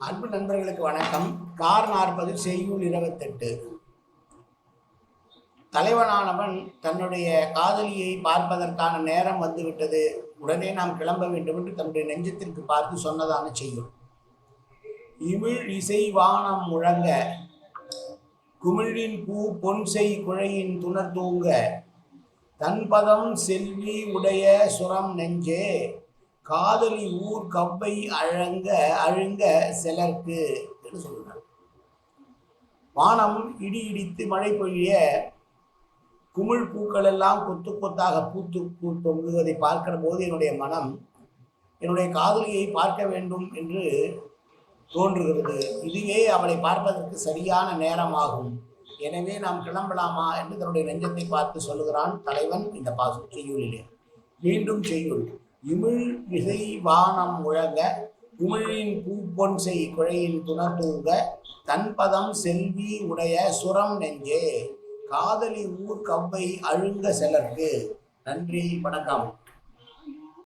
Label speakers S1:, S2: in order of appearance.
S1: அன்பு நண்பர்களுக்கு வணக்கம். கார் நாற்பது செய்யுள் இருபத்தெட்டு. தலைவனானவன் தன்னுடைய காதலியை பார்ப்பதற்கான நேரம் வந்துவிட்டது. உடனே நாம் கிளம்ப வேண்டும் என்று தன்னுடைய நெஞ்சத்திற்கு பார்த்து சொன்னதான செய்யுள். இமிழ் இசை வானம் முழங்க குமிழின் பூ பொன்செய் குழையின் துணர் தூங்க தன்பதம் செல்வி உடைய சுரம் நெஞ்சே காதலி ஊர் கவ்வை அழங்க அழுங்க சிலர்க்கு என்று சொல்கிறார் வானம் இடி இடித்து மழை பொழிய குமிழ் பூக்கள் எல்லாம் கொத்து கொத்தாக பூத்து பூ தொங்குவதை பார்க்கிற போது என்னுடைய மனம் என்னுடைய காதலியை பார்க்க வேண்டும் என்று தோன்றுகிறது. இதுவே அவளை பார்ப்பதற்கு சரியான நேரமாகும். எனவே நாம் கிளம்பலாமா என்று தன்னுடைய நெஞ்சத்தை பார்த்து சொல்லுகிறான் தலைவன் இந்த பாசு செய்யுளிலே. மீண்டும் செய்யுள். இமிழ் இசை வானம் முழங்க உமிழின் பூப்பொன் செய் குழையின் துணர்தூங்க தன்பதம் செல்வி உடைய சுரம் நெஞ்சே காதலி ஊர் கவ்வை அழுங்க செலர்க்கு. நன்றி வணக்கம்.